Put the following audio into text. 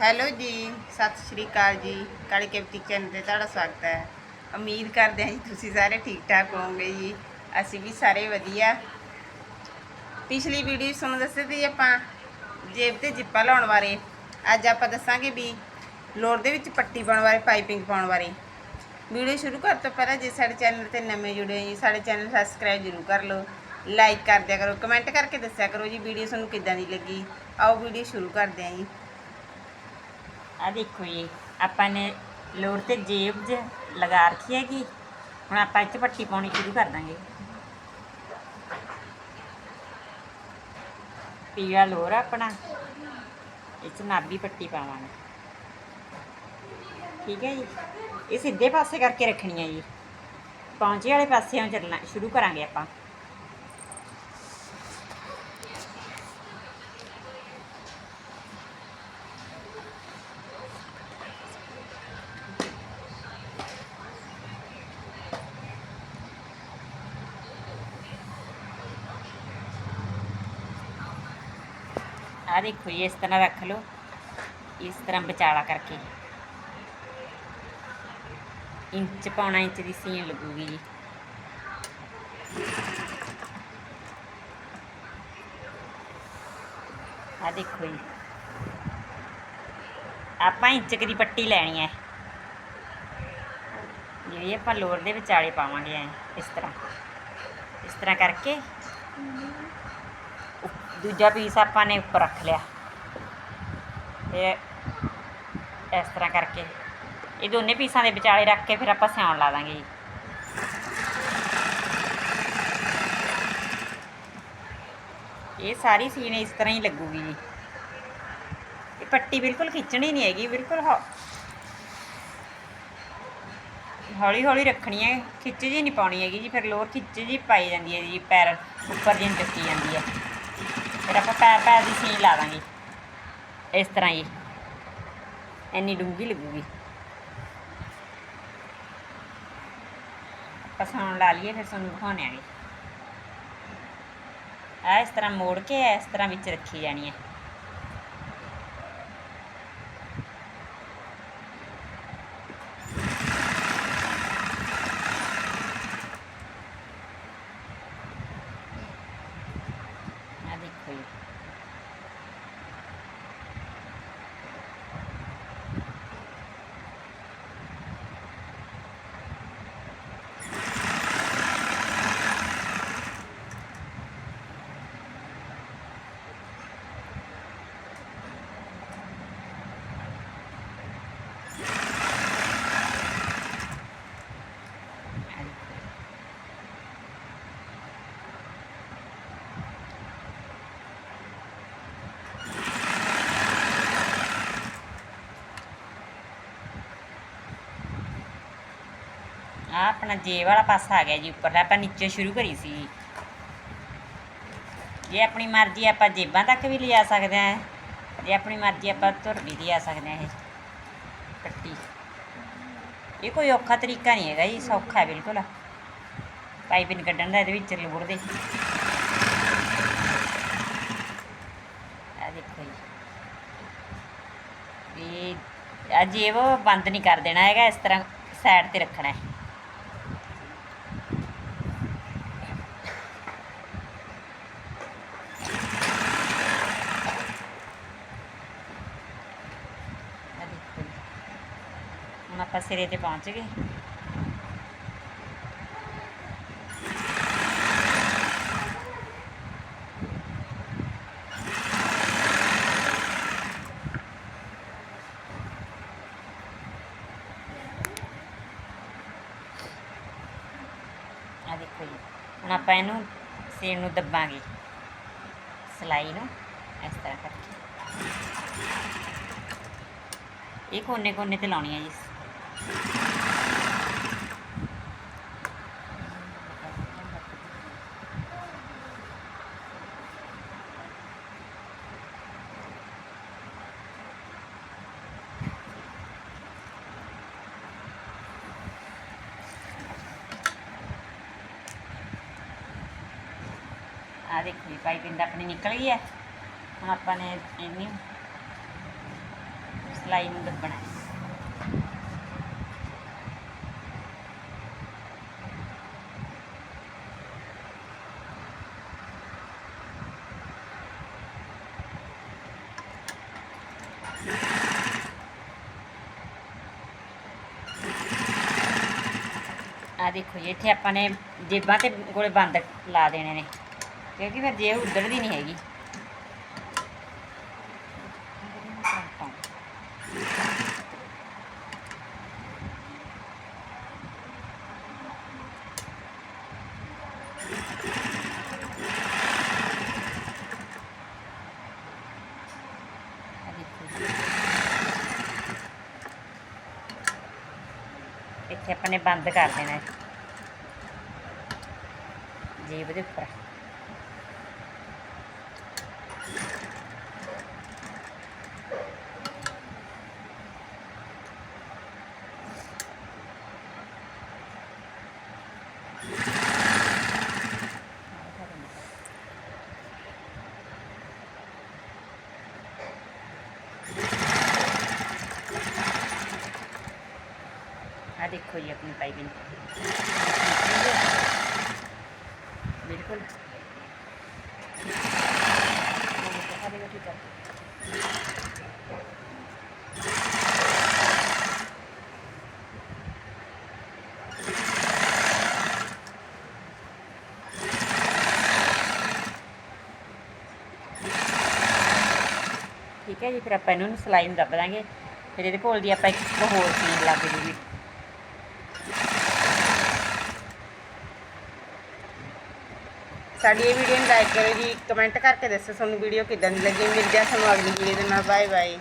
Hello ਜੀ, ਸਤਿ ਸ਼੍ਰੀ ਅਕਾਲ ਜੀ। ਕਾਲੀ ਕੇਵਤੀ ਚੈਨਲ ਤੇ ਤੁਹਾਡਾ ਸਵਾਗਤ ਹੈ। ਉਮੀਦ ਕਰਦੇ ਹਾਂ ਜੀ ਤੁਸੀਂ ਸਾਰੇ ਠੀਕ ਠਾਕ ਹੋਵੋਗੇ ਜੀ। ਅਸੀਂ ਵੀ ਸਾਰੇ ਵਧੀਆ। ਪਿਛਲੀ ਵੀਡੀਓ ਤੁਹਾਨੂੰ ਦੱਸੇ ਸੀ ਆਪਾਂ ਜੇਬ ਤੇ ਜਿੱਪਾ ਲਾਉਣ ਬਾਰੇ। ਅੱਜ ਆਪਾਂ ਦੱਸਾਂਗੇ ਵੀ ਲੋਰ ਦੇ ਵਿੱਚ ਪੱਟੀ ਪਾਉਣ ਬਾਰੇ, ਪਾਈਪਿੰਗ ਪਾਉਣ ਬਾਰੇ। ਵੀਡੀਓ ਸ਼ੁਰੂ ਕਰਨ ਤੋਂ ਪਹਿਲਾਂ ਜੇ ਸਾਡੇ ਚੈਨਲ ਤੇ ਨਵੇਂ ਜੁੜੇ ਹੋ ਜੀ, ਸਾਡੇ ਚੈਨਲ ਸਬਸਕ੍ਰਾਈਬ ਜ਼ਰੂਰ ਕਰ ਲਓ। ਲਾਈਕ ਕਰ ਦਿਆ ਕਰੋ ਕਮੈਂਟ ਕਰਕੇ ਦੱਸਿਆ ਕਰੋ ਜੀ ਵੀਡੀਓ ਤੁਹਾਨੂੰ ਕਿੱਦਾਂ ਦੀ ਲੱਗੀ। ਆਓ ਵੀਡੀਓ ਸ਼ੁਰੂ ਕਰਦੇ ਹਾਂ ਜੀ। ਆ ਦੇਖੋ ਜੀ, ਆਪਾਂ ਨੇ ਲੋੜ ਤੇ ਜੇਬ 'ਚ ਲਗਾ ਰੱਖੀ ਹੈਗੀ। ਹੁਣ ਆਪਾਂ ਇੱਥੇ ਪੱਟੀ ਪਾਉਣੀ ਸ਼ੁਰੂ ਕਰ ਦਾਂਗੇ। ਪੀਲਾ ਲੋਰ ਆਪਣਾ। ਇਹ 'ਚ ਨਾਭੀ ਪੱਟੀ ਪਾਵਾਂਗੇ। ਠੀਕ ਹੈ ਜੀ। ਇਹ ਸਿੱਧੇ ਪਾਸੇ ਕਰਕੇ ਰੱਖਣੀ ਹੈ ਜੀ। ਪੌਂਚੇ ਵਾਲੇ ਪਾਸਿਓਂ ਚੱਲਣਾ, ਸ਼ੁਰੂ ਕਰਾਂਗੇ ਆਪਾਂ। ਆਹ ਦੇਖੋ ਜੀ, ਇਸ ਤਰ੍ਹਾਂ ਰੱਖ ਲਓ। ਇਸ ਤਰ੍ਹਾਂ ਵਿਚਾਲਾ ਕਰਕੇ। ਇੰਚ ਪੌਣਾ ਇੰਚ ਦੀ ਸੀਨ ਲੱਗੂਗੀ ਜੀ। ਆ ਦੇਖੋ ਜੀ। ਆਪਾਂ ਇੰਚ ਦੀ ਪੱਟੀ ਲੈਣੀ ਹੈ। ਜਿਹੜੀ ਆਪਾਂ ਲੋਰ ਦੇ ਵਿਚਾਲੇ ਪਾਵਾਂਗੇ ਐ, ਇਸ ਤਰ੍ਹਾਂ। ਇਸ ਤਰ੍ਹਾਂ ਕਰਕੇ। ਦੂਜਾ ਪੀਸ ਆਪਾਂ ਨੇ ਉੱਪਰ ਰੱਖ ਲਿਆ। ਇਹ ਇਸ ਤਰ੍ਹਾਂ ਕਰਕੇ ਇਹ ਦੋਨੇ ਪੀਸਾਂ ਦੇ ਵਿਚਾਲੇ ਰੱਖ ਕੇ ਫਿਰ ਆਪਾਂ ਸਿਉਣ ਲਾ ਦਾਂਗੇ ਜੀ। ਇਹ ਸਾਰੀ ਸੀਨ ਇਸ ਤਰ੍ਹਾਂ ਹੀ ਲੱਗੂਗੀ ਜੀ। ਇਹ ਪੱਟੀ ਬਿਲਕੁਲ ਖਿੱਚਣੀ ਨਹੀਂ ਹੈਗੀ, ਬਿਲਕੁਲ ਹੌ- ਹੌਲੀ ਹੌਲੀ ਰੱਖਣੀ ਹੈ, ਖਿੱਚ ਜੀ ਨਹੀਂ ਪਾਉਣੀ ਹੈਗੀ ਜੀ, ਫਿਰ ਲੋਰ ਖਿੱਚ ਜੀ ਪਾਈ ਜਾਂਦੀ ਹੈ ਜੀ, ਪੈਰ ਉੱਪਰ ਜੀ ਨੂੰ ਚੱਕੀ ਜਾਂਦੀ ਹੈ। ਪੈ ਆਪਾਂ ਪੈਰ ਦੀ ਸੀਨ ਲਾ ਦਾਂਗੇ। ਇਸ ਤਰ੍ਹਾਂ ਜੀ ਇੰਨੀ ਡੂੰਘੀ ਲੱਗੂਗੀ। ਆਪਾਂ ਲਾ ਲਈਏ, ਫਿਰ ਤੁਹਾਨੂੰ ਦਿਖਾਉਣੇ ਆਗੇ। ਆ ਇਸ ਤਰ੍ਹਾਂ ਮੋੜ ਕੇ, ਇਸ ਤਰ੍ਹਾਂ ਵਿੱਚ ਰੱਖੀ ਜਾਣੀ ਹੈ। ਆ ਆਪਣਾ ਜੇਬ ਵਾਲਾ ਪਾਸਾ ਆ ਗਿਆ ਜੀ ਉੱਪਰਲਾ, ਆਪਾਂ ਨੀਚੇ ਸ਼ੁਰੂ ਕਰੀ ਸੀ। ਜੇ ਆਪਣੀ ਮਰਜ਼ੀ ਆਪਾਂ ਜੇਬਾਂ ਤੱਕ ਵੀ ਲਿਜਾ ਸਕਦੇ ਆ ਜੇ ਆਪਣੀ ਮਰਜ਼ੀ ਆਪਾਂ ਧੁਰ ਵੀ ਲਿਆ ਸਕਦੇ ਆ ਇਹ। ਪੱਟੀ। ਇਹ ਕੋਈ ਔਖਾ ਤਰੀਕਾ ਨਹੀਂ ਹੈਗਾ ਜੀ, ਸੌਖਾ ਹੈ ਬਿਲਕੁਲ। ਪਾਈਪਿੰਗ ਕੱਢਣ ਦਾ, ਇਹਦੇ ਵਿੱਚ ਲੁੜ ਦੇ। ਆ ਦੇਖੋ ਜੀ। ਇਹ ਆ ਜੇਬ ਬੰਦ ਨਹੀਂ ਕਰ ਦੇਣਾ ਹੈਗਾ, ਇਸ ਤਰ੍ਹਾਂ ਸਾਈਡ ਤੇ ਰੱਖਣਾ ਹੈ ਆ ਦੇਖੋ ਜੀ। ਹੁਣ ਆਪਾਂ ਸਿਰੇ ਤੇ ਪਹੁੰਚ ਗਏ। ਆ ਦੇਖੋ ਜੀ, ਹੁਣ ਆਪਾਂ ਇਹਨੂੰ ਸੇਮ ਨੂੰ ਦੱਬਾਂਗੇ। ਸਲਾਈ ਨੂੰ ਇਸ ਤਰ੍ਹਾਂ ਕਰਕੇ। ਇਹ ਕੋਨੇ ਕੋਨੇ ਤੇ ਲਾਉਣੀ ਹੈ ਜੀ। ਆ ਦੇਖੋ ਜੀ ਪਾਈਪਿੰਗ ਆਪਣੀ ਨਿਕਲ ਗਈ ਹੈ ਹੁਣ ਆਪਾਂ ਨੇ ਇਹਨੂੰ ਸਲਾਈ ਨੂੰ ਦੱਬਣਾ ਹੈ। ਆ ਦੇਖੋ ਜੀ, ਇੱਥੇ ਆਪਾਂ ਨੇ ਜੇਬਾਂ ਤੇ ਕੋਲੇ ਬੰਦ ਲਾ ਦੇਣੇ ਨੇ। ਕਿਉਂਕਿ ਫਿਰ ਜੇਬ ਉੱਧੜਦੀ ਨਹੀਂ ਹੈਗੀ ਆਹ ਦੇਖੋ ਜੀ। ਇੱਥੇ ਆਪਾਂ ਨੇ ਬੰਦ ਕਰ ਦੇਣਾ ਹੈ। ਦੇ ਉੱਪਰ। ਆ ਦੇਖੋ ਜੀ ਆਪਣੀ ਪਾਈਪਿੰਗ ਬਿਲਕੁਲ ਆ ਦੇਖੋ ਠੀਕ ਹੈ ਠੀਕ ਹੈ ਜੀ ਫਿਰ ਆਪਾਂ ਇਹਨੂੰ ਸਲਾਈ ਨੂੰ ਦੱਬ ਦਾਂਗੇ ਫਿਰ ਇਹਦੇ ਕੋਲ ਦੀ ਆਪਾਂ ਇੱਕ ਹੋਰ ਸੀਨ ਲੱਗ ਜੂਗੀ ਸਾਡੀ ਇਹ ਵੀਡੀਓ ਨੂੰ ਲਾਈਕ ਕਰੋ ਜੀ ਕਮੈਂਟ ਕਰਕੇ ਦੱਸੋ ਤੁਹਾਨੂੰ ਵੀਡੀਓ ਕਿੱਦਾਂ ਦੀ ਲੱਗੀ। ਮਿਲ ਜਾ ਤੁਹਾਨੂੰ ਅਗਲੀ ਵੀਡੀਓ ਦੇ ਨਾਲ। Bye bye